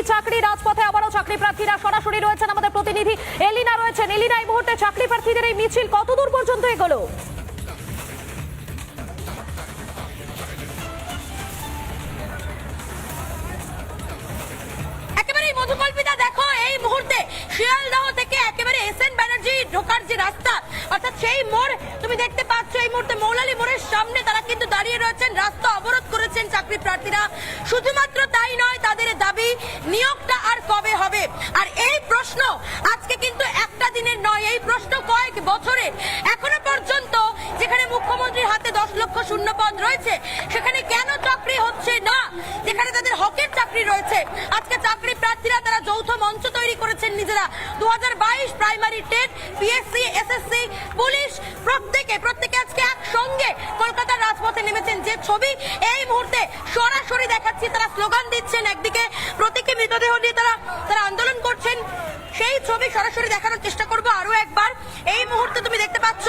নেই চাকরি রাজপথে আবারও চাকরি প্রার্থীরা সরাসরি রয়েছেন আমাদের প্রতিনিধি এলিনা রয়েছেন। এলিনা, এই মুহূর্তে চাকরি প্রার্থীদের এই মিছিল কত দূর পর্যন্ত এগোলো? এই দেখো, এই মুহূর্তে শিয়ালদহ থেকে একেবারে এসএন ব্যানার্জি ঢোকার যে রাস্তা, অর্থাৎ সেই মোড়, তুমি দেখতে পাচ্ছ এই মুহূর্তে মৌলালী মোড়ের সামনে তারা কিন্তু দাঁড়িয়ে রয়েছেন, রাস্তা অবরোধ করেছেন চাকরি প্রার্থীরা। শুধুমাত্র তাই নয় দাবি নিয়োগটা আর কবে হবে? আর এই প্রশ্ন, আজকে কিন্তু একটা দিনের নয়, এই প্রশ্ন কয়েক বছরে, এখনও পর্যন্ত যেখানে মুখ্যমন্ত্রীর হাতে দশ লক্ষ শূন্য পদ রয়েছে, সেখানে কেন চাকরি হচ্ছে না? যেখানে তাদের হকের চাকরি রয়েছে। আজকে চাকরি প্রার্থীরা তারা যৌথ মঞ্চ তৈরি করেছেন নিজেরা। দু হাজার বাইশ primary TET, PSC, SSC, police, প্রত্যেকে প্রত্যেকে আজকে একসঙ্গে কলকাতার রাজপথে নেমেছেন। যে ছবি এই মুহূর্তে সরাসরি দেখাচ্ছি, তারা স্লোগান দিচ্ছেন একদিকে মৃতদেহ নিয়ে তারা তারা আন্দোলন করছেন। সেই ছবি সরাসরি দেখানোর চেষ্টা করব আরও একবার। এই মুহূর্তে তুমি দেখতে পাচ্ছ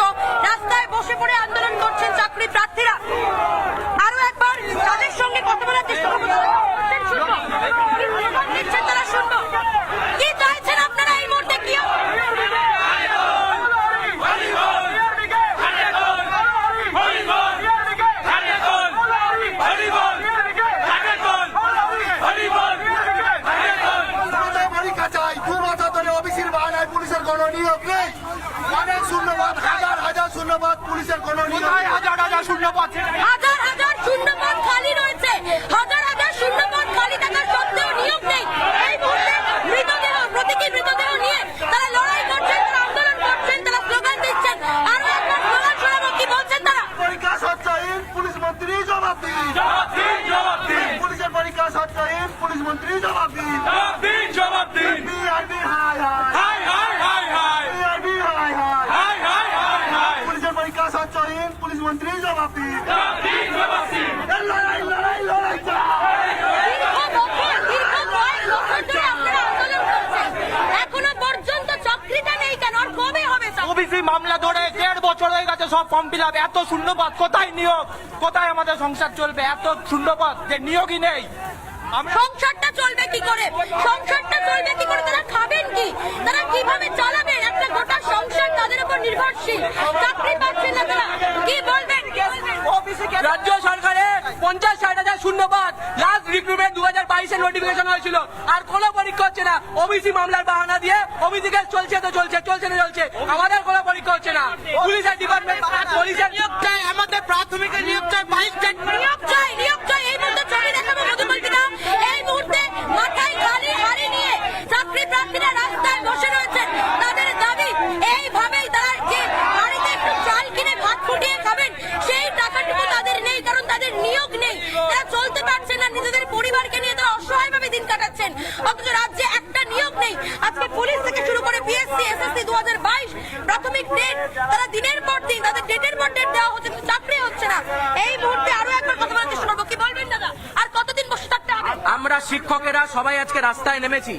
রাস্তায় বসে পড়ে আন্দোলন করছেন চাকরি প্রার্থীরা আরও একবার তাদের সঙ্গে কথা বলার চেষ্টা করব শুনব। কি স্লোগান দিচ্ছেন তারা শুনব কি চাইছেন আপনারা এই মুহূর্তে কি আমাদের পরীক্ষা চাই দু বছর ধরে অফিসের বাহানায় পুলিশের কোনো নিয়োগ নেই শূন্যবাদ হাজার হাজার শূন্যবাদ পুলিশের কোনো হাজার হাজার শূন্য হাজার হাজার শূন্যপদ খালি রয়েছে। হাজার হাজার শূন্যপদ খালি থাকার সত্ত্বেও নিয়োগ নেই এই মুহূর্তে মৃতদেহ প্রতীকী মৃতদেহ নিয়ে তারা লড়াই করছেন তারা আন্দোলন করছেন তারা স্লোগান দিচ্ছেন আরও একবার স্লোগান শোনাবো কি বলছেন তারা পরীক্ষা সচ্চয়ীন পুলিশ মন্ত্রী জবাব দিন পুলিশের পরীক্ষা সচ্চয়ীন পুলিশ মন্ত্রী জবাব দিন বিআরবি হাই হাই বিআরবি হাই হাই পুলিশের পরীক্ষা সচ্চয়ীন পুলিশ মন্ত্রী জবাব দিন এই লড়াই লড়াই লড়াই চাই দীর্ঘ বছর দীর্ঘ কয়েক বছর ধরে আপনারা আন্দোলন করছেন এখনও পর্যন্ত চাকরিটা নেই কেন আর কবে হবে চাকরি? ওবিসি মামলা ধরে দেড় বছর হয়ে গেছে সব ফর্ম ফিল আপ এত শূন্যপদ কোথায় নিয়োগ? কোথায় আমাদের সংসার চলবে? এত শূন্যপদ যে নিয়োগই নেই। সংসারটা চলবে কি করে? সংসারটা চলবে কি করে? তারা খাবেন কি? তারা কীভাবে চালাবেন? একটা গোটা সংসার তাদের উপর নির্ভরশীল। চাকরি পাচ্ছেন না তারা। কি বলবেন? রাজ্য সরকারের পঞ্চাশ ষাট হাজার শূন্যপদ। লাস্ট রিক্রুটমেন্ট দু হাজার বাইশে নোটিফিকেশন হয়েছিল। আর কোনো পরীক্ষা হচ্ছে না। ওবিসি মামলার বাহানা দিয়ে ওবিসি কেস চলছে তো চলছে চলছে না চলছে। আমাদের কোনো পরীক্ষা হচ্ছে না। পুলিশের ডিপার্টমেন্ট পুলিশের নিয়োগ চাই আমাদের প্রাথমিক নিয়োগ চাই বাইশ নিয়োগ চাই নিয়োগ চাই এই মুহূর্তে ছবি দেখাবো মধুমল্পিতা এই মুহূর্তে মাথায় খালি হাড়ি নিয়ে চাকরি প্রার্থীরা রাস্তায় বসে রয়েছেন তাদের দাবি এইভাবেই তারা যে হাড়িতে একটু চাল কিনে ভাত ফুটিয়ে খাবেন সেই টাকাটুকু তাদের নেই কারণ তাদের নিয়োগ নেই তারা চলতে পারছেন না নিজেদের পরিবারকে নিয়ে তারা অসহায়ভাবে দিন কাটাচ্ছেন অথচ রাজ্যে একটা নিয়োগ নেই আজকে পুলিশ থেকে শুরু করে পিএসসি এসএসসি দু প্রাথমিক ডেট তারা দিনের পর দিন, তাদের ডেটের পর ডেট দেওয়া হচ্ছে চাকরি হচ্ছে না। এই মুহূর্তে আরও একবার কথা বলতে চেষ্টা কি বলবেন দাদা? আর কতদিন বসে থাকতে হবে? আমরা শিক্ষকেরা সবাই আজকে রাস্তায় নেমেছি।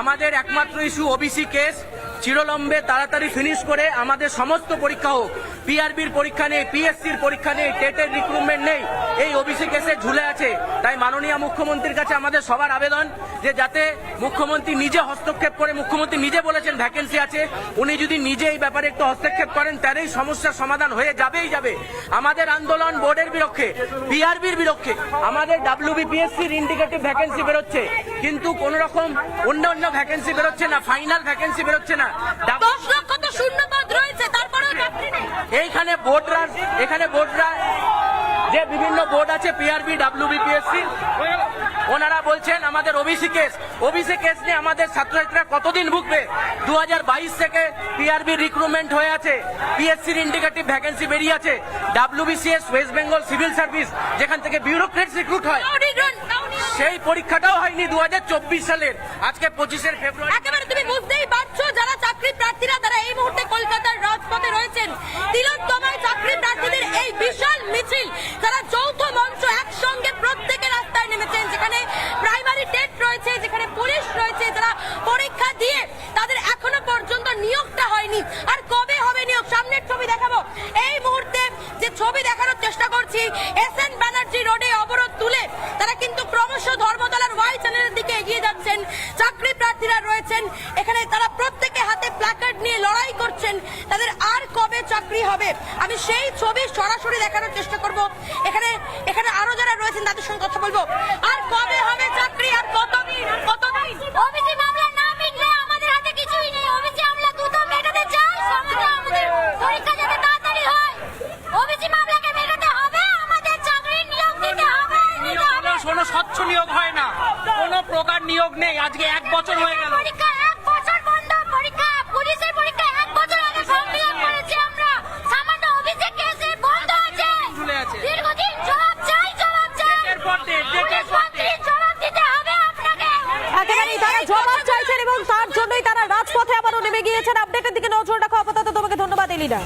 আমাদের একমাত্র ইস্যু ওবিসি কেস চিরলম্বে তাড়াতাড়ি ফিনিশ করে আমাদের সমস্ত পরীক্ষা হোক। পিআরবির পরীক্ষা নেই পিএসসির পরীক্ষা নেই টেটের রিক্রুটমেন্ট নেই। এই ওবিসি কেসে ঝুলে আছে। তাই মাননীয় মুখ্যমন্ত্রীর কাছে আমাদের সবার আবেদন যে যাতে মুখ্যমন্ত্রী নিজে হস্তক্ষেপ করে, মুখ্যমন্ত্রী নিজে বলেছেন ভ্যাকেন্সি আছে। উনি যদি নিজে এই ব্যাপারে একটু হস্তক্ষেপ করেন তারই সমস্যার সমাধান হয়ে যাবেই যাবে। আমাদের আন্দোলন বোর্ডের বিরুদ্ধে পিআরবির বিরুদ্ধে আমাদের ডাব্লিউবিপিএসসির ইন্ডিকেটিভ ভ্যাকেন্সি বেরোচ্ছে। কিন্তু কোন রকম অন্য অন্য ভ্যাকেন্সি বেরোচ্ছে না ফাইনাল ভ্যাকেন্সি বেরোচ্ছে না। দশ লক্ষ তো শূন্য পদ রয়েছে তারপরেও চাকরি নেই। এইখানে বোর্ডরা এখানে বোর্ডরা যে বিভিন্ন বোর্ড আছে পিআরবি ডাব্লিউবিপিএসসি ওনারা বলছেন আমাদের ওবিসি কেস ওবিসি কেস নিয়ে আমাদের ছাত্রছাত্রীরা কতদিন ভুগবে? দুহাজার বাইশ থেকে পিআরবি রিক্রুটমেন্ট হয়ে আছে। পিএসসির ইন্ডিকেটিভ ভ্যাকেন্সি বেরিয়ে আছে। WBCS West Bengal civil service যেখান থেকে বিউরোক্রেটস রিক্রুট হয়। সেই পরীক্ষাটাও হয়নি দু হাজার চব্বিশ সালের। আজকে পঁচিশের ফেব্রুয়ারি। তুমি বুঝতেই পারছ যারা চাকরি প্রার্থীরা তারা এই মুহূর্তে কলকাতার রাজপথে রয়েছেন। তিলোত্তমায় চাকরি প্রার্থীদের এই বিশাল মিছিল। তারা যৌথ মঞ্চ একসঙ্গে প্রত্যেকে রাস্তায় নেমেছেন। যেখানে প্রাইমারি টেট রয়েছে, যেখানে পুলিশ রয়েছে, যারা পরীক্ষা দিয়ে তাদের এখনও পর্যন্ত নিয়োগটা হয়নি। আর কবে হবে নিয়োগ? সামনের ছবি দেখাবো। এই মুহূর্তে যে ছবি দেখানোর চেষ্টা করছি এস এন ব্যানার্জি রোডে অবরোধ তুলে তারা কিন্তু ক্রমশ ধর্মতলার ওয়াই চ্যানেলের দিকে এগিয়ে যাচ্ছেন। চাকরি প্রার্থীরা রয়েছেন। এখানে তারা তাদের চাকরি হবে। আমি সেই ছবি সরাসরি দেখানোর চেষ্টা করব। এখানে এখানে আরও যারা রয়েছেন তাদের সঙ্গে কথা বলব। আর জবাব চাইছেন এবং তার জন্যই তারা রাজপথে আবারও নেমে গিয়েছেন। আপডেটের দিকে নজর রাখো। আপাতত তোমাকে ধন্যবাদ, এলিনা।